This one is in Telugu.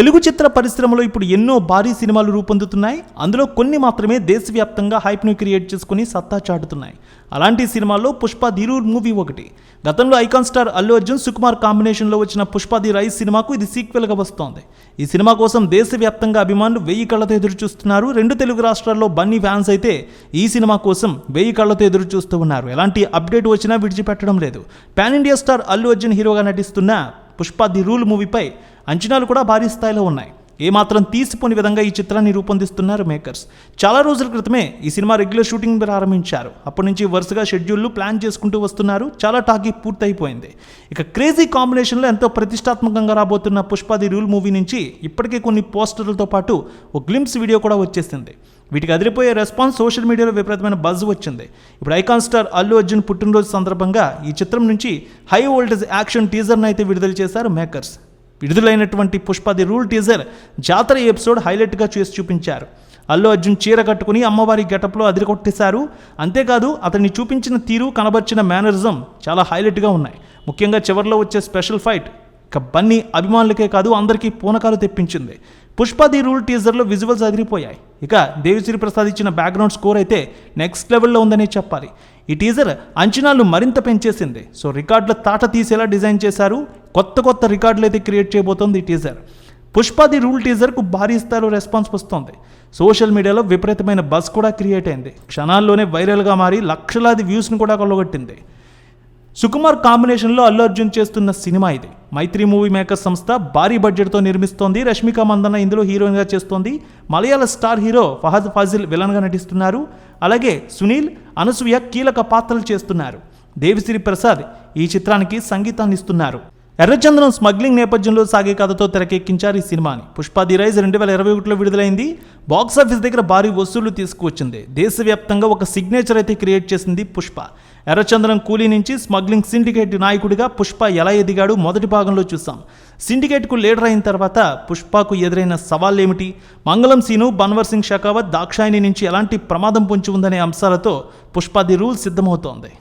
తెలుగు చిత్ర పరిశ్రమలో ఇప్పుడు ఎన్నో భారీ సినిమాలు రూపొందుతున్నాయి. అందులో కొన్ని మాత్రమే దేశవ్యాప్తంగా హైప్ను క్రియేట్ చేసుకుని సత్తా చాటుతున్నాయి. అలాంటి సినిమాల్లో పుష్ప దిరూర్ మూవీ ఒకటి. గతంలో ఐకాన్ స్టార్ అల్లు అర్జున్ సుకుమార్ కాంబినేషన్లో వచ్చిన పుష్ప ది రైస్ సినిమాకు ఇది సీక్వెల్గా వస్తోంది. ఈ సినిమా కోసం దేశవ్యాప్తంగా అభిమానులు వెయ్యి కళ్ళతో ఎదురు చూస్తున్నారు. రెండు తెలుగు రాష్ట్రాల్లో బన్నీ ఫ్యాన్స్ అయితే ఈ సినిమా కోసం వెయ్యి కళ్ళతో ఎదురు చూస్తూ ఉన్నారు. ఎలాంటి అప్డేట్ వచ్చినా విడిచిపెట్టడం లేదు. Pan India star Allu Arjun హీరోగా నటిస్తున్న పుష్ప ది రూల్ మూవీపై అంచనాలు కూడా భారీ స్థాయిలో ఉన్నాయి. ఏమాత్రం తీసిపోని విధంగా ఈ చిత్రాన్ని రూపొందిస్తున్నారు మేకర్స్. చాలా రోజుల క్రితమే ఈ సినిమా రెగ్యులర్ షూటింగ్ ప్రారంభించారు. అప్పటి నుంచి వరుసగా షెడ్యూల్లు ప్లాన్ చేసుకుంటూ వస్తున్నారు. చాలా టాకీ పూర్తయిపోయింది. ఇక క్రేజీ కాంబినేషన్లో ఎంతో ప్రతిష్టాత్మకంగా రాబోతున్న పుష్పాది రూల్ మూవీ నుంచి ఇప్పటికే కొన్ని పోస్టర్లతో పాటు ఒక గ్లిమ్స్ వీడియో కూడా వచ్చేసింది. వీటికి అదిరిపోయే రెస్పాన్స్ సోషల్ మీడియాలో విపరీతమైన బజ్ వచ్చింది. ఇప్పుడు ఐకాన్ స్టార్ అల్లు అర్జున్ పుట్టినరోజు సందర్భంగా ఈ చిత్రం నుంచి హై వోల్టేజ్ యాక్షన్ టీజర్ను అయితే విడుదల చేశారు మేకర్స్. విడుదలైనటువంటి పుష్ప ది రూల్ టీజర్ జాతర ఎపిసోడ్ హైలైట్గా చేసి చూపించారు. అల్లు అర్జున్ చీర కట్టుకుని అమ్మవారి గెటప్లో అదిరికొట్టేశారు. అంతేకాదు అతన్ని చూపించిన తీరు కనబర్చిన మేనరిజం చాలా హైలైట్గా ఉన్నాయి. ముఖ్యంగా చివరిలో వచ్చే స్పెషల్ ఫైట్ ఇక బన్నీ అభిమానులకే కాదు అందరికీ పూనకాలు తెప్పించింది. పుష్ప ది రూల్ టీజర్లో విజువల్స్ అదిరిపోయాయి. ఇక దేవిశ్రీ ప్రసాద్ ఇచ్చిన బ్యాక్గ్రౌండ్ స్కోర్ అయితే నెక్స్ట్ లెవెల్లో ఉందనే చెప్పాలి. ఈ టీజర్ అంచనాలు మరింత పెంచేసింది. సో రికార్డుల తాట తీసేలా డిజైన్ చేశారు. కొత్త కొత్త రికార్డులు అయితే క్రియేట్ చేయబోతోంది ఈ టీజర్ పుష్ప ది రూల్ టీజర్కు భారీ స్థాయిలో రెస్పాన్స్ వస్తోంది. సోషల్ మీడియాలో విపరీతమైన బస్ కూడా క్రియేట్ అయింది. క్షణాల్లోనే వైరల్గా మారి లక్షలాది వ్యూస్ను కూడా కొల్లగొట్టింది. సుకుమార్ కాంబినేషన్లో అల్లు అర్జున్ చేస్తున్న సినిమా ఇది. మైత్రి మూవీ మేకర్ సంస్థ భారీ బడ్జెట్తో నిర్మిస్తోంది. రష్మిక మందన్న ఇందులో హీరోయిన్గా చేస్తోంది. మలయాళ స్టార్ హీరో ఫహద్ ఫాజిల్ విలన్గా నటిస్తున్నారు. అలాగే సునీల్ అనసూయ కీలక పాత్రలు చేస్తున్నారు. దేవిశ్రీ ప్రసాద్ ఈ చిత్రానికి సంగీతాన్ని ఇస్తున్నారు ఎర్రచందనం స్మగ్లింగ్ నేపథ్యంలో సాగే కథతో తెరకెక్కించారు ఈ సినిమాని. పుష్ప ది రైజ్ రెండు వేల ఇరవై ఒకటిలో విడుదలైంది. బాక్సాఫీస్ దగ్గర భారీ వసూళ్ళు తీసుకువచ్చింది. దేశవ్యాప్తంగా ఒక సిగ్నేచర్ అయితే క్రియేట్ చేసింది పుష్ప. ఎర్రచందనం కూలీ నుంచి స్మగ్లింగ్ సిండికేట్ నాయకుడిగా పుష్ప ఎలా ఎదిగాడు మొదటి భాగంలో చూసాం. సిండికేట్కు లీడర్ అయిన తర్వాత పుష్పకు ఎదురైన సవాళ్ళు ఏమిటి మంగళం సీను బన్వర్ సింగ్ షకావత్ దాక్షాయిని నుంచి ఎలాంటి ప్రమాదం పొంచి ఉందనే అంశాలతో పుష్ప ది రూల్ సిద్ధమవుతోంది.